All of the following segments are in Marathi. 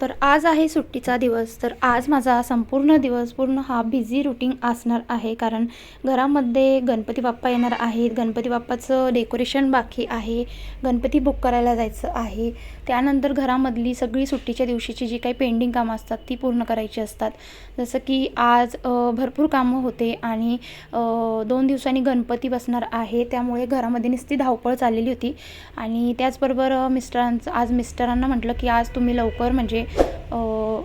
तर आज आहे सुट्टीचा दिवस. तर आज माझा संपूर्ण दिवस पूर्ण हा बिझी रुटीन असणार आहे. कारण घरामध्ये गणपती बाप्पा येणार आहेत. गणपती बाप्पाचं डेकोरेशन बाकी आहे. गणपती बुक करायला जायचं आहे. त्यानंतर घरामधली सगळी सुट्टीच्या दिवशीची जी काही पेंडिंग कामं असतात ती पूर्ण करायची असतात. जसं की आज भरपूर कामं होते आणि दोन दिवसांनी गणपती बसणार आहे. त्यामुळे घरामध्ये नुसती धावपळ चाललेली होती. आणि त्याचबरोबर मिस्टरांचं आज मिस्टरांना म्हटलं की आज तुम्ही लवकर म्हणजे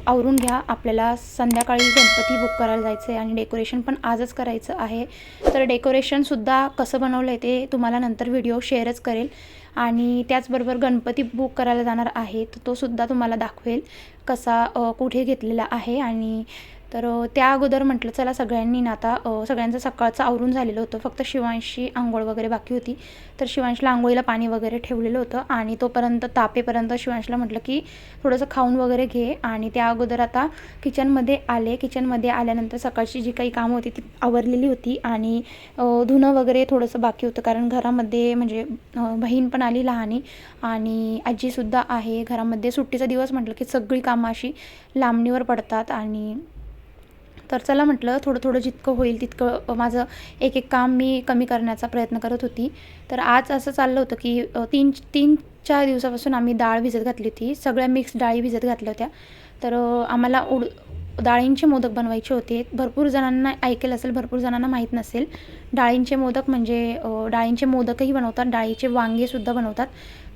आवरून घ्या. आपल्याला संध्याकाळी गणपती बुक करायला जायचं आहे आणि डेकोरेशन पण आजच करायचं आहे. तर डेकोरेशनसुद्धा कसं बनवलं आहे ते तुम्हाला नंतर व्हिडिओ शेअरच करेल. आणि त्याचबरोबर गणपती बुक करायला जाणार आहे तर तोसुद्धा तुम्हाला दाखवेल कसा कुठे घेतलेला आहे आणि तर त्या अगोदर म्हटलं चला सगळ्यांनी ना आता सगळ्यांचं सकाळचं आवरून झालेलं होतं. फक्त शिवांशी आंघोळ वगैरे बाकी होती. तर शिवांशला आंघोळीला पाणी वगैरे ठेवलेलं होतं आणि तोपर्यंत तापेपर्यंत शिवांशला म्हटलं की थोडंसं खाऊन वगैरे घे. आणि त्या अगोदर आता किचनमध्ये आले. किचनमध्ये आल्यानंतर सकाळची जी काही कामं होती ती आवरलेली होती आणि धुणं वगैरे थोडंसं बाकी होतं. कारण घरामध्ये म्हणजे बहीण पण आली लहानी आणि आजीसुद्धा आहे. घरामध्ये सुट्टीचा दिवस म्हटलं की सगळी कामं अशी लांबणीवर पडतात आणि तर चला म्हटलं थोडं थोडं जितकं होईल तितकं माझं एक एक काम मी कमी करण्याचा प्रयत्न करत होती. तर आज असं चाललं होतं की तीन तीन चार दिवसापासून आम्ही डाळ भिजत घातली होती. सगळ्या मिक्स डाळी भिजत घातल्या होत्या. तर आम्हाला उड डाळींचे मोदक बनवायचे होते. भरपूर जणांना ऐकेल असेल भरपूर जणांना माहीत नसेल. डाळींचे मोदक म्हणजे डाळींचे मोदकही बनवतात डाळीचे वांगेसुद्धा बनवतात.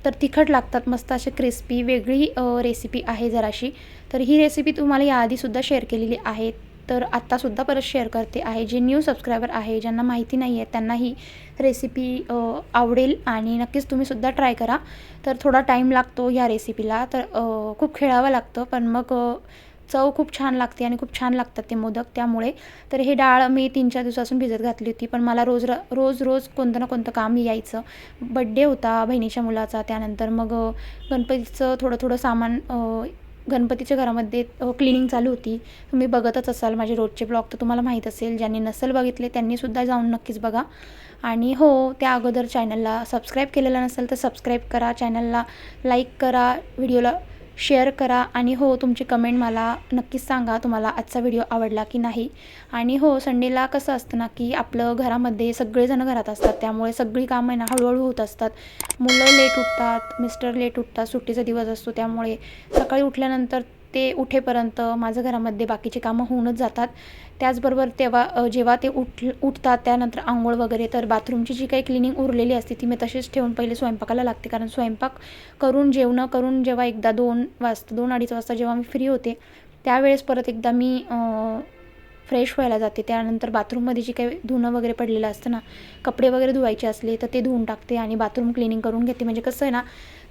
तर तिखट लागतात मस्त असे क्रिस्पी वेगळी रेसिपी आहे जराशी. तर ही रेसिपी तुम्हाला याआधीसुद्धा शेअर केलेली आहे. तर आत्तासुद्धा परत शेअर करते आहे. जे न्यू सबस्क्रायबर आहे ज्यांना माहिती नाही आहे त्यांना ही रेसिपी आवडेल आणि नक्कीच तुम्हीसुद्धा ट्राय करा. तर थोडा टाईम लागतो ह्या रेसिपीला तर खूप खेळावं लागतं पण मग चव खूप छान लागते आणि खूप छान लागतात ते मोदक. त्यामुळे तर हे डाळ मी तीन चार दिवसापासून भिजत घातली होती पण मला रोज र रोज रोज कोणतं ना कोणतं काम यायचं. बड्डे होता बहिणीच्या मुलाचा त्यानंतर मग गणपतीचं थोडं थोडं सामान गणपतीच्या घरामध्ये क्लिनिंग चालू होती. तुम्ही बघतच असाल माझे रोजचे ब्लॉग तर तुम्हाला माहीत असेल ज्यांनी नसेल बघितले त्यांनीसुद्धा जाऊन नक्कीच बघा. आणि हो त्या अगोदर चॅनलला सबस्क्राईब केलेलं नसेल तर सबस्क्राईब करा. चॅनलला लाईक करा. व्हिडिओला शेअर करा आणि हो तुमची कमेंट मला नक्कीच सांगा तुम्हाला आजचा व्हिडिओ आवडला की नाही. आणि हो संडेला कसं असतं ना की आपलं घरामध्ये सगळेजणं घरात असतात त्यामुळे सगळी कामं आहे ना हळूहळू होत असतात. मुलं लेट उठतात मिस्टर लेट उठतात सुट्टीचा दिवस असतो त्यामुळे सकाळी उठल्यानंतर ते उठेपर्यंत माझं घरामध्ये बाकीची कामं होऊनच जातात. त्याचबरोबर तेव्हा जेव्हा ते उठ उठतात त्यानंतर आंघोळ वगैरे तर बाथरूमची जी काही क्लिनिंग उरलेली असते ती मी तशीच ठेवून पहिले स्वयंपाकाला लागते. कारण स्वयंपाक करून जेवणं करून जेव्हा एकदा दोन वाजता दोन अडीच वाजता जेव्हा मी फ्री होते त्यावेळेस परत एकदा मी फ्रेश व्हायला जाते. त्यानंतर बाथरूममध्ये जी काही धुणं वगैरे पडलेलं असतं ना कपडे वगैरे धुवायचे असले तर ते धुवून टाकते आणि बाथरूम क्लिनिंग करून घेते. म्हणजे कसं आहे ना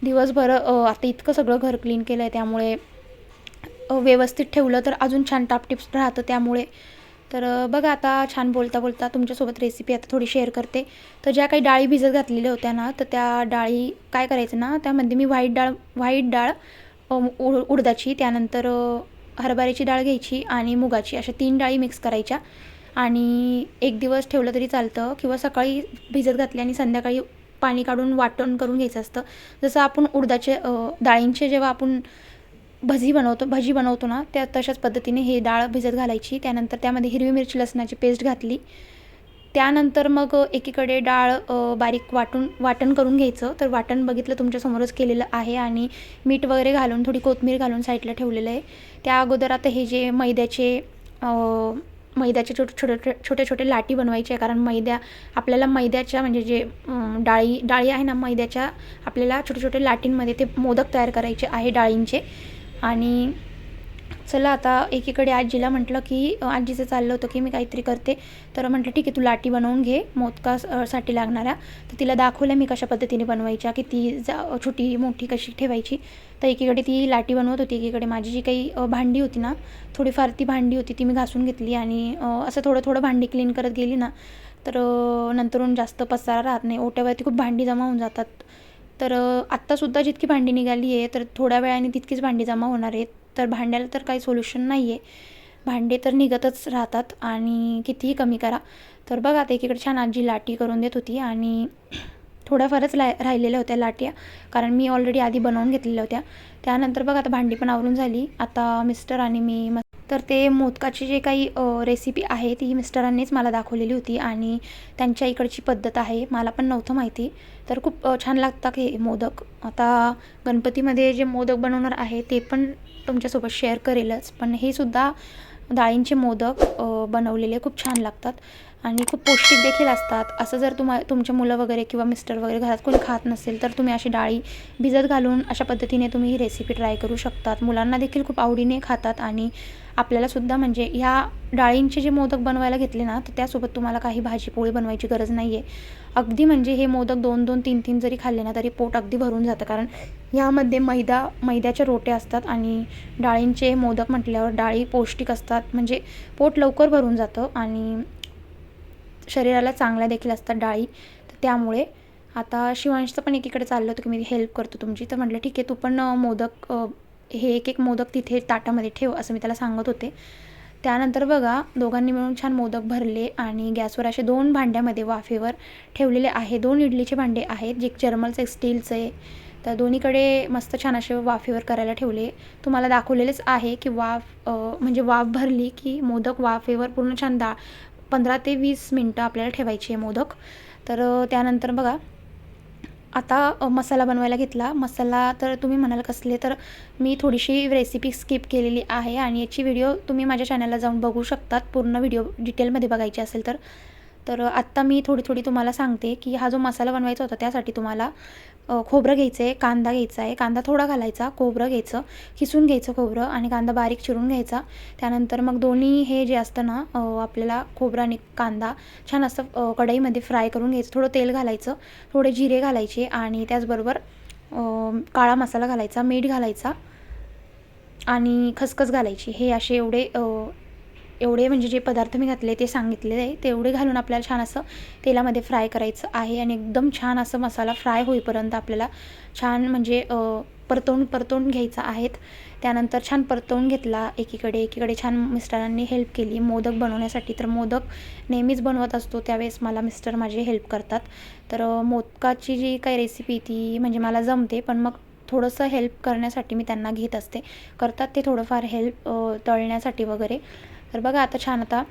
दिवसभर आता इतकं सगळं घर क्लीन केलं आहे त्यामुळे व्यवस्थित ठेवलं तर अजून छान टापटिप्स राहतं त्यामुळे. तर बघा आता छान बोलता बोलता तुमच्यासोबत रेसिपी आता थोडी शेअर करते. तर ज्या काही डाळी भिजत घातलेल्या होत्या ना तर त्या डाळी काय करायचं ना त्यामध्ये मी व्हाईट डाळ व्हाईट डाळ उड उडदाची त्यानंतर हरभऱ्याची डाळ घ्यायची आणि मुगाची अशा तीन डाळी मिक्स करायच्या. आणि एक दिवस ठेवलं तरी चालतं किंवा सकाळी भिजत घातली आणि संध्याकाळी पाणी काढून वाटण करून घ्यायचं असतं. जसं आपण उडदाचे डाळींचे जेव्हा आपण भजी बनवतो भजी बनवतो ना त्या तशाच पद्धतीने हे डाळ भिजत घालायची. त्यानंतर त्यामध्ये हिरवी मिरची लसणाची पेस्ट घातली. त्यानंतर मग एकीकडे डाळ बारीक वाटून वाटण करून घ्यायचं. तर वाटण बघितलं तुमच्यासमोरच केलेलं आहे आणि मीठ वगैरे घालून थोडी कोथमीर घालून साईडला ठेवलेलं आहे. त्या अगोदर आता हे जे मैद्याचे मैद्याचे छोटे छोटे छोटे छोटे लाटी बनवायचे आहे. कारण मैद्या आपल्याला मैद्याच्या म्हणजे जे डाळी डाळी आहे ना मैद्याच्या आपल्याला छोटे छोटे लाटींमध्ये ते मोदक तयार करायचे आहे डाळींचे. आणि चला आता एकीकडे आजीला म्हटलं की आजीचं चाललं होतं की मी काहीतरी करते. तर म्हटलं ठीक आहे तू लाटी बनवून घे मोदकासाठी लागणाऱ्या तर तिला दाखवलं मी कशा पद्धतीने बनवायच्या की ती जा छोटी मोठी कशी ठेवायची. तर एकीकडे ती लाटी बनवत होती एकीकडे माझी जी काही भांडी होती ना थोडीफार ती भांडी होती ती मी घासून घेतली आणि असं थोडं थोडं भांडी क्लीन करत गेली ना तर नंतरून जास्त पसारा राहत नाही. ओट्यावरती खूप भांडी जमा होऊन जातात. तर आत्तासुद्धा जितकी भांडी निघाली आहे तर थोड्या वेळाने तितकीच भांडी जमा होणार आहेत. तर भांड्याला तर काही सोल्युशन नाही आहे भांडे तर निघतच राहतात आणि कितीही कमी करा. तर बघा आता एकीकडे छान आजी लाटी करून देत होती आणि थोड्याफारच ला राहिलेल्या होत्या लाट्या. कारण मी ऑलरेडी आधी बनवून घेतलेल्या होत्या. त्यानंतर बघ आता भांडी पण आवरून झाली. आता मिस्टर आणि मी म तर ते मोदकाची जे काही रेसिपी आहे ती मिस्टरांनीच मला दाखवलेली होती आणि त्यांच्या इकडची पद्धत आहे. मला पण नव्हतं माहिती. तर खूप छान लागतात हे मोदक. आता गणपतीमध्ये जे मोदक बनवणार आहे ते पण तुमच्यासोबत शेअर करेलच. पण हे सुद्धा डाळींचे मोदक बनवलेले खूप छान लागतात आणि खूप पौष्टिक देखील असतात. असं जर तुम्हा तुमचे मुलं वगैरे किंवा मिस्टर वगैरे घरात कोणी खात नसेल तर तुम्ही अशी डाळी भिजत घालून अशा पद्धतीने तुम्ही ही रेसिपी ट्राय करू शकतात. मुलांना देखील खूप आवडीने खातात आणि आपल्यालासुद्धा म्हणजे ह्या डाळींचे जे मोदक बनवायला घेतले ना तर त्यासोबत तुम्हाला काही भाजी पोळी बनवायची गरज नाही आहे अगदी म्हणजे हे मोदक दोन दोन तीन तीन जरी खाल्ले ना तरी पोट अगदी भरून जातं. कारण ह्यामध्ये मैदा मैद्याच्या रोटे असतात आणि डाळींचे मोदक म्हटल्यावर डाळी पौष्टिक असतात. म्हणजे पोट लवकर भरून जातं आणि शरीराला चांगल्या देखील असतात डाळी. तर त्यामुळे आता शिवांशचं पण एकीकडे चाललं होतं की मी हेल्प करतो तुमची. तर म्हटलं ठीक आहे तू पण मोदक हे एक एक मोदक तिथे ताटामध्ये ठेव असं मी त्याला सांगत होते. त्यानंतर बघा दोघांनी मिळून छान मोदक भरले आणि गॅसवर असे दोन भांड्यामध्ये वाफेवर ठेवलेले आहे. दोन इडलीचे भांडे आहेत जे जर्मलचे स्टीलचं. आहे तर दोन्हीकडे मस्त छान असे वाफेवर करायला ठेवले. तुम्हाला दाखवलेलेच आहे की वाफ म्हणजे वाफ भरली की मोदक वाफेवर पूर्ण छान दा पंधरा ते वीस मिनटं आपल्याला ठेवायची आहे मोदक. तर त्यानंतर बघा आता मसाला बनवायला घेतला. मसाला तर तुम्ही म्हणाल कसले तर मी थोडीशी रेसिपी स्किप केलेली आहे आणि याची व्हिडिओ तुम्ही माझ्या चॅनलला जाऊन बघू शकतात. पूर्ण व्हिडिओ डिटेलमध्ये बघायची असेल तर. तर आत्ता मी थोडी थोडी तुम्हाला सांगते की हा जो मसाला बनवायचा होता त्यासाठी तुम्हाला खोबरं घ्यायचं आहे कांदा घ्यायचा आहे. कांदा थोडा घालायचा खोबरं घ्यायचं किसून घ्यायचं खोबरं आणि कांदा बारीक चिरून घ्यायचा. त्यानंतर मग दोन्ही हे जे असतं ना आपल्याला खोबरं आणि कांदा छान असं कढईमध्ये फ्राय करून घ्यायचं. थोडं तेल घालायचं थोडे जिरे घालायचे आणि त्याचबरोबर काळा मसाला घालायचा मीठ घालायचा आणि खसखस घालायची. हे असे एवढे एवढे म्हणजे जे पदार्थ मी घातले ते सांगितले आहे तेवढे घालून आपल्याला छान असं तेलामध्ये फ्राय करायचं आहे आणि एकदम छान असं मसाला फ्राय होईपर्यंत आपल्याला छान म्हणजे परतवून परतवून घ्यायचा आहेत. त्यानंतर छान परतवून घेतला एकीकडे एकीकडे छान मिस्टरांनी हेल्प केली. मोदक बनवण्यासाठी तर मोदक नेहमीच बनवत असतो त्यावेळेस मला मिस्टर माझे हेल्प करतात. तर मोदकाची जी काही रेसिपी ती म्हणजे मला जमते पण मग थोडंसं हेल्प करण्यासाठी मी त्यांना घेत असते. करतात ते थोडंफार हेल्प तळण्यासाठी वगैरे. तर बघा आता छान आता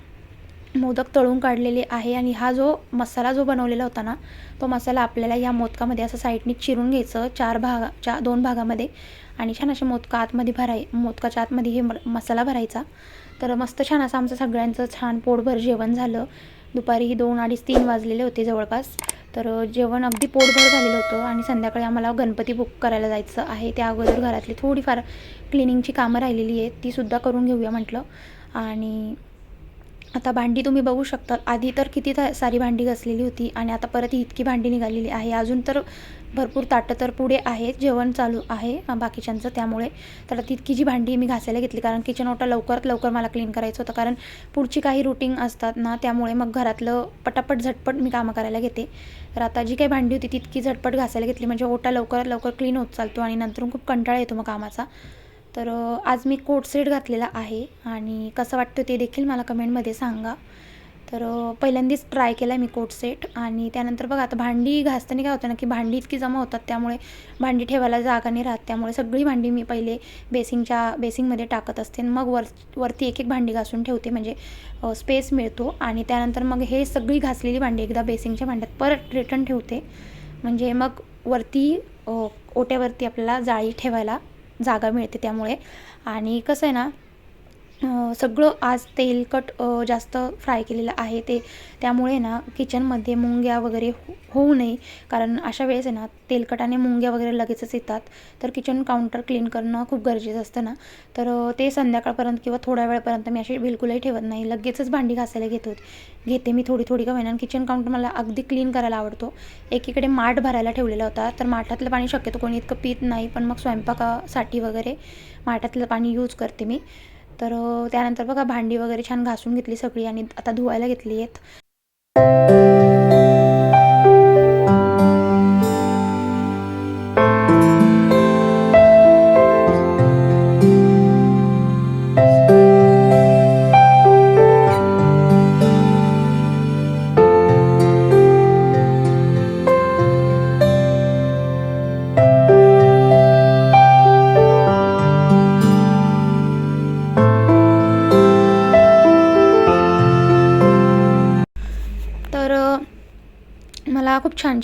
मोदक तळून काढलेले आहे आणि हा जो मसाला जो बनवलेला होता ना तो मसाला आपल्याला या मोदकामध्ये असं साईडने चिरून घ्यायचं चार भागा चा दोन भागामध्ये. आणि छान असे मोदका आतमध्ये भराय मोदकाच्या आतमध्ये हे म- मसाला भरायचा. तर मस्त छान असं आमचं सगळ्यांचं छान पोटभर जेवण झालं. दुपारी दोन अडीच तीन वाजलेले होते जवळपास. तर जेवण अगदी पोटभर झालेलं होतं आणि संध्याकाळी आम्हाला गणपती बुक करायला जायचं आहे. त्या अगोदर घरातली थोडीफार क्लिनिंगची कामं राहिलेली आहेत तीसुद्धा करून घेऊया म्हटलं. आणि आता भांडी तुम्ही बघू शकता. आधी तर किती था- सारी भांडी घासलेली होती आणि आता परत ही इतकी भांडी निघालेली आहे. अजून तर भरपूर ताटं तर पुढे आहेत. जेवण चालू आहे बाकीच्यांचं त्यामुळे. तर तितकी जी भांडी मी घासायला घेतली कारण किचन ओटा लवकरात लवकर मला क्लीन करायचं होतं. कारण पुढची काही रुटीन असतात ना त्यामुळे मग घरातलं पटापट झटपट मी कामं करायला घेते. तर आता जी काही भांडी होती तितकी झटपट घासायला घेतली. म्हणजे ओटा लवकरात लवकर क्लीन होत चालतो आणि नंतर खूप कंटाळा येतो मग कामाचा. तर आज मी कोट सेट घातलेला आहे आणि कसं वाटतं ते देखील मला कमेंटमध्ये सांगा. तर पहिल्यांदाच ट्राय केला मी कोट सेट आणि त्यानंतर बघा आता भांडी घासताना काय होतं ना की भांडी इतकी जमा होतात त्यामुळे भांडी ठेवायला जागा नाही राहत. त्यामुळे सगळी भांडी मी पहिले बेसिंगच्या बेसिंगमध्ये टाकत असते आणि मग वर वरती एक एक भांडी घासून ठेवते. म्हणजे स्पेस मिळतो आणि त्यानंतर मग हे सगळी घासलेली भांडी एकदा बेसिंगच्या भांड्यात परत रिटर्न ठेवते. म्हणजे मग वरती ओट्यावरती आपल्याला जाळी ठेवायला जागा मिळते त्यामुळे. आणि कसं आहे ना सगळं आज तेलकट जास्त फ्राय केलेलं आहे ते. त्यामुळे ना किचनमध्ये मुंग्या वगैरे हो- होऊ नये. कारण अशा वेळेस आहे ना तेलकटाने मुंग्या वगैरे लगेचच येतात. तर किचन काउंटर क्लीन करणं खूप गरजेचं असतं ना. तर ते संध्याकाळपर्यंत किंवा थोड्या वेळपर्यंत मी अशी बिलकुलही ठेवत नाही. लगेचच भांडी घासायला घेत. होते घेते मी थोडी थोडी का होईना किचन काउंटर मला अगदी क्लीन करायला आवडतो. एकीकडे माठ भरायला ठेवलेला होता. तर माठातलं पाणी शक्यतो कोणी इतकं पित नाही. पण मग स्वयंपाकासाठी वगैरे माठातलं पाणी यूज करते मी. तर त्यानंतर बघा भांडी वगैरे छान घासून घेतली सगळी आणि आता धुवायला घेतली आहेत.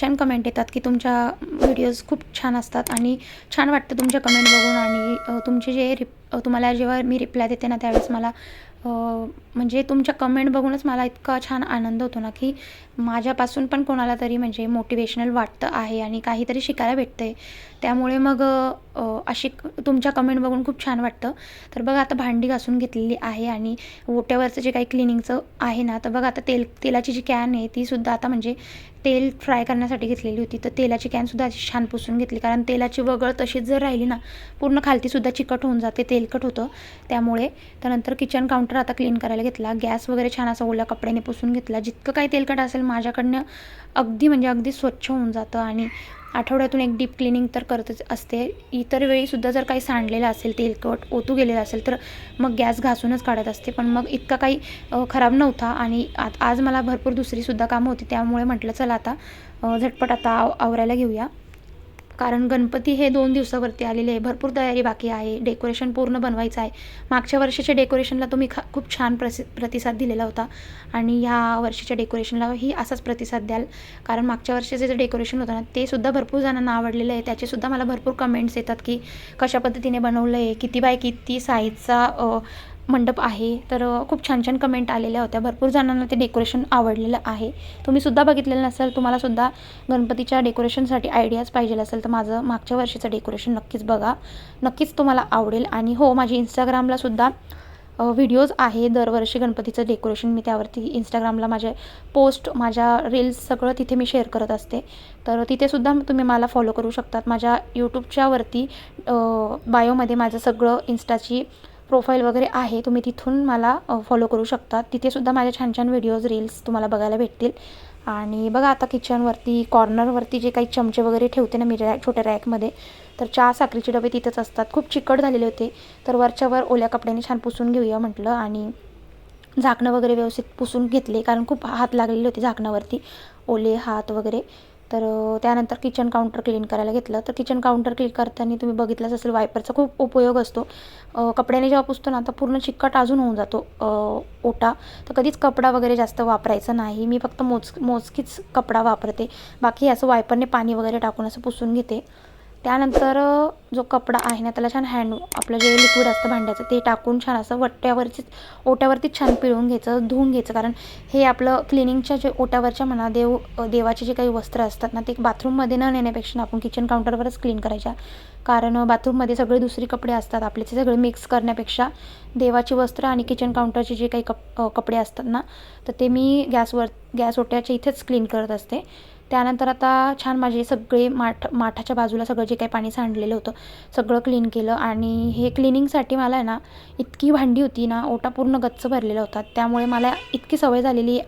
छान छान कमेंट येतात की तुमच्या व्हिडिओज खूप छान असतात आणि छान वाटतं तुमच्या कमेंट बघून आणि तुमचे जे रिप तुम्हाला जेव्हा मी रिप्लाय देते ना त्यावेळेस मला म्हणजे तुमच्या कमेंट बघूनच मला इतका छान आनंद होतो ना की माझ्यापासून पण कोणाला तरी म्हणजे मोटिवेशनल वाटतं आहे आणि काहीतरी शिकायला भेटतं आहे त्यामुळे मग अशी तुमच्या कमेंट बघून खूप छान वाटतं. तर बघा आता भांडी घासून घेतलेली आहे आणि ओट्यावरचं जे काही क्लिनिंगचं आहे ना तर बघा आता तेल तेलाची जी कॅन आहे ती सुद्धा आता म्हणजे तेल फ्राय करण्यासाठी घेतलेली होती. तर तेलाची कॅनसुद्धा अशी छान पुसून घेतली. कारण तेलाची वगळ तशीच जर राहिली ना पूर्ण खालतीसुद्धा चिकट होऊन जाते तेलकट होतं. त्यामुळे त्यानंतर किचन काउंटर आता क्लीन करायला घेतला. गॅस वगैरे छान असा ओल्या कपड्याने पुसून घेतला. जितकं काही तेलकट असेल माझ्याकडनं अगदी म्हणजे अगदी स्वच्छ होऊन जातं. आणि आठवड्यातून एक डीप क्लिनिंग तर करतच असते. इतर वेळीसुद्धा जर काही सांडलेलं असेल तेलकट ओतू गेलेलं असेल तर मग गॅस घासूनच काढत असते. पण मग इतका काही खराब नव्हता आणि आत आज मला भरपूर दुसरीसुद्धा कामं होती त्यामुळे म्हटलं चला आता झटपट आता आव आवरायला घेऊया. कारण गणपती हे दोन दिवसावरती आलेले आहे. भरपूर तयारी बाकी आहे. डेकोरेशन पूर्ण बनवायचं आहे. मागच्या वर्षीच्या डेकोरेशनला तुम्ही खा खूप छान प्रसि प्रतिसाद दिलेला होता. आणि ह्या वर्षीच्या डेकोरेशनलाही असाच प्रतिसाद द्याल. कारण मागच्या वर्षीचं जे डेकोरेशन होतं ना ते सुद्धा भरपूर जणांना आवडलेलं आहे. त्याचेसुद्धा मला भरपूर कमेंट्स येतात की कशा पद्धतीने बनवलं आहे किती बाय किती साईजचा मंडप आहे. तर खूप छान छान कमेंट आलेल्या होत्या. भरपूर जणांना ते डेकोरेशन आवडलेलं आहे. तुम्ही सुद्धा बघितलेलं नसेल तुम्हालासुद्धा गणपतीच्या डेकोरेशनसाठी आयडियाज पाहिजे असेल तर माझं मागच्या वर्षीचं डेकोरेशन नक्कीच बघा. नक्कीच तुम्हाला आवडेल. आणि हो माझी इंस्टाग्रामलासुद्धा व्हिडिओज आहे. दरवर्षी गणपतीचं डेकोरेशन मी त्यावरती इंस्टाग्रामला माझे पोस्ट माझ्या रील्स सगळं तिथे मी शेअर करत असते. तर तिथेसुद्धा तुम्ही मला फॉलो करू शकतात. माझ्या यूट्यूबच्यावरती बायोमध्ये माझं सगळं इन्स्टाची प्रोफाईल वगैरे आहे तुम्ही तिथून मला फॉलो करू शकता. तिथेसुद्धा माझ्या छान छान व्हिडिओज रील्स तुम्हाला बघायला भेटतील. आणि बघा आता किचनवरती कॉर्नरवरती जे काही चमचे वगैरे ठेवते ना मी रॅक छोट्या रॅकमध्ये तर चहा साखरेचे डबे तिथंच असतात. खूप चिकट झालेले होते. तर वरच्यावर ओल्या कपड्याने छान पुसून घेऊया म्हटलं. आणि झाकणं वगैरे व्यवस्थित पुसून घेतले कारण खूप हात लागलेले होते झाकणावरती. ओले हात वगैरे. तर त्यानंतर किचन काउंटर क्लीन करायला घेतलं. तर किचन काउंटर क्लीन करताना तुम्ही बघितलंच असेल वायपरचा खूप उपयोग असतो. कपड्याने जेव्हा पुसतो ना तर पूर्ण चिकट अजून होऊन जातो ओटा. तर कधीच कपडा वगैरे जास्त वापरायचा नाही. मी फक्त मोज मोजकीच कपडा वापरते. बाकी असं वायपरने पाणी वगैरे टाकून असं पुसून घेते. त्यानंतर जो कपडा आहे ना त्याला छान हँड आपलं जे लिक्विड असतं भांड्याचं ते टाकून छान असं वट्ट्यावरतीच ओट्यावरतीच छान पिळून घ्यायचं धुवून घ्यायचं. कारण हे आपलं क्लिनिंगच्या जे ओट्यावरच्या म्हणा देव देवाचे जे काही वस्त्र असतात ना ते बाथरूममध्ये न नेण्यापेक्षा आपण किचन काउंटरवरच क्लीन करायच्या. कारण बाथरूममध्ये सगळे दुसरे कपडे असतात आपले ते सगळे मिक्स करण्यापेक्षा देवाची वस्त्र आणि किचन काउंटरचे जे काही कप कपडे असतात ना तर ते मी गॅसवर गॅस ओट्याच्या इथेच क्लीन करत असते. त्यानंतर आता छान माझे सगळे माठ माठाच्या बाजूला सगळं जे काही पाणी सांडलेलं होतं सगळं क्लीन केलं. आणि हे क्लिनिंगसाठी मला आहे ना इतकी भांडी होती ना ओटा पूर्ण गच्च भरलेला होता. त्यामुळे मला इतकी सवय झालेली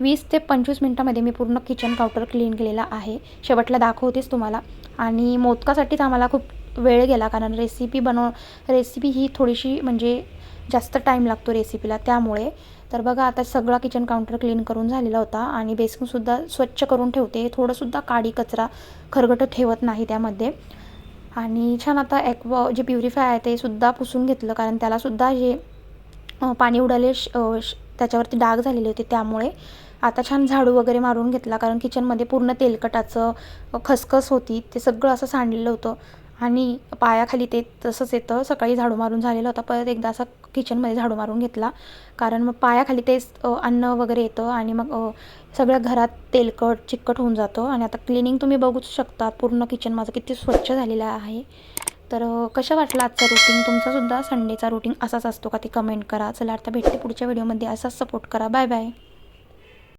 वीस ते पंचवीस मिनटामध्ये मी पूर्ण किचन काउंटर क्लीन केलेला आहे. शेवटला दाखवतेच तुम्हाला. आणि मोदकासाठीच आम्हाला खूप वेळ गेला कारण रेसिपी बनव रेसिपी ही थोडीशी म्हणजे जास्त टाईम लागतो रेसिपीला त्यामुळे तर बघा आता सगळा किचन काउंटर क्लीन करून झालेला होता आणि बेसिनसुद्धा स्वच्छ करून ठेवते. थोडंसुद्धा काडी कचरा खरगट ठेवत नाही त्यामध्ये. आणि छान आता ॲक्वा जे प्युरिफाय आहे ते सुद्धा पुसून घेतलं कारण त्यालासुद्धा जे पाणी उडाले श श- त्याच्यावरती डाग झालेले होते त्यामुळे. आता छान झाडू वगैरे मारून घेतला कारण किचनमध्ये पूर्ण तेलकटाचं खसखस होती ते सगळं असं सांडलेलं होतं. आणि पायाखाली ते तसंच येतं. सकाळी झाडू मारून झालेलं होतं. परत एकदा असं किचनमध्ये झाडू मारून घेतला. कारण मग पायाखाली तेच अन्न वगैरे येतं आणि मग सगळ्या घरात तेलकट चिकट होऊन जातं. आणि आता क्लिनिंग तुम्ही बघूच शकता. पूर्ण किचन माझं किती स्वच्छ झालेलं आहे. तर कशा वाटला आजचा रुटीन तुमचासुद्धा संडेचा रुटीन असाच असतो का ते कमेंट करा. चला आता भेटते पुढच्या व्हिडिओमध्ये असाच सपोर्ट करा. Bye bye